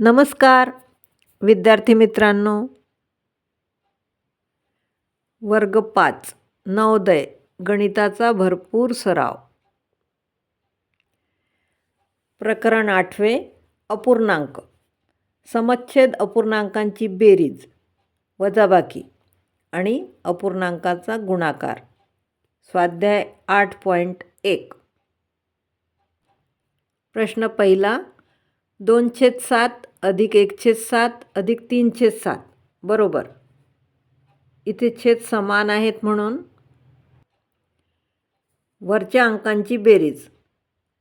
नमस्कार विद्यार्थी मित्रांनो. वर्ग पाच नवोदय गणिताचा भरपूर सराव. प्रकरण आठवे अपूर्णांक. समच्छेद अपूर्णांकांची बेरीज वजाबाकी आणि अपूर्णांकाचा गुणाकार. स्वाध्याय आठ पॉईंट एक. प्रश्न पहिला दोनशे सात अधिक एक छेद सात अधिक तीन छेद सात. बरोबर. इथे छेद समान आहेत म्हणून वरच्या अंकांची बेरीज.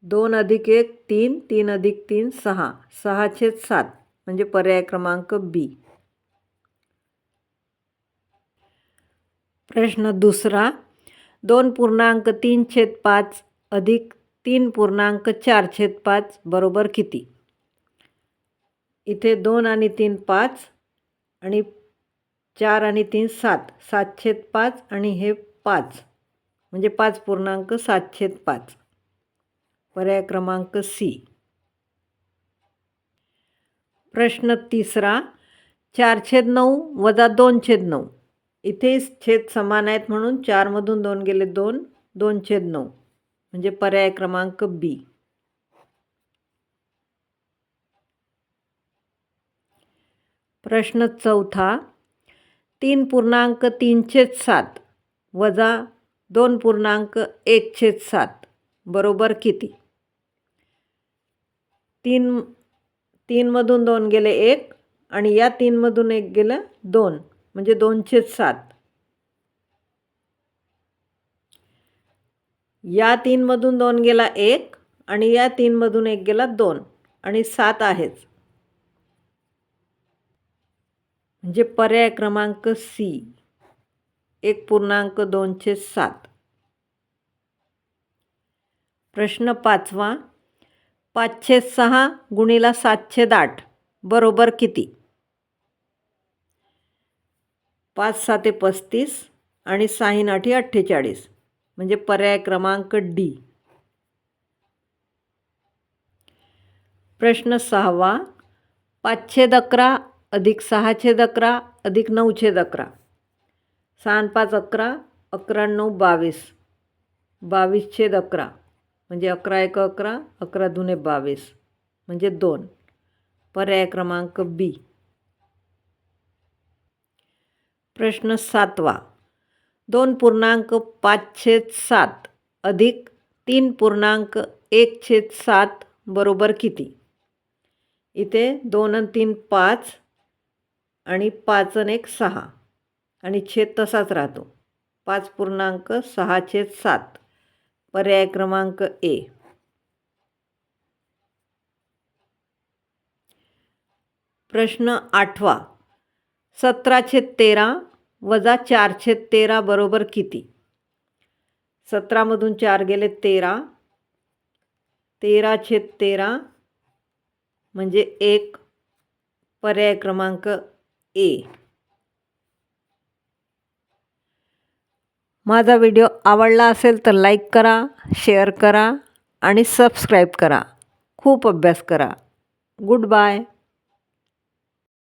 दोन अधिक एक तीन तीन अधिक तीन सहा. सहा छेद सात म्हणजे पर्याय क्रमांक बी प्रश्न दुसरा. दोन पूर्णांक तीन छेद पाच अधिक तीन पूर्णांक चार छेद पाच बरोबर किती? इथे दोन आणि तीन पाच आणि चार आणि तीन सात. सात छेद पाच आणि हे पाच. म्हणजे पाच पूर्णांक सात छेद पाच. पर्याय क्रमांक सी. प्रश्न तिसरा. चार छेद नऊ वजा दोन छेद नऊ. इथे छेद समान आहेत म्हणून चारमधून दोन गेले दोन. दोन छेद नऊ. म्हणजे पर्याय क्रमांक बी. प्रश्न चौथा तीन पूर्णांक तीनशेच सात वजा दोन पूर्णांक एकशेच सात बरोबर किती? तीन तीनमधून दोन गेले एक आणि या तीनमधून एक गेलं दोन म्हणजे दोनशेच सात. या तीनमधून दोन गेला एक आणि या तीनमधून एक गेला दोन आणि सात आहेच. म्हणजे पर्याय क्रमांक सी. एक पूर्णांक दोनशे सात. प्रश्न पाचवा. पाचशे सहा गुणीला सातशे आठ. बरोबर किती? पाच साते पस्तीस आणि साहीन आठी अठ्ठेचाळीस. म्हणजे पर्याय क्रमांक डी. प्रश्न सहावा. पाचशे अकरा अधिक सहा छेद अकरा अधिक नऊ छेद अकरा. सहा पाच अकरा अकरा नऊ बावीस. बावीस छेद अकरा म्हणजे अकरा एक अकरा अकरा दुने बावीस म्हणजे दोन. पर्याय क्रमांक बी. प्रश्न सातवा. दोन पूर्णांक पाच छेद सात अधिक तीन पूर्णांक एक छेद सात बरोबर किती? इथे दोन आणि तीन पाच आणि पाच आणि एक सहा. आणि छेद तसाच राहतो. पाच पूर्णांक सहा छेद सात. पर्याय क्रमांक ए. प्रश्न आठवा. सतरा छेद तेरा वजा चार छेद तेरा बरोबर किती? सतरामधून चार गेले तेरा. तेरा छेद तेरा म्हणजे एक. पर्याय क्रमांक ए. माझा व्हिडिओ आवडला असेल तर लाईक करा शेअर करा आणि सबस्क्राईब करा. खूप अभ्यास करा. Good bye.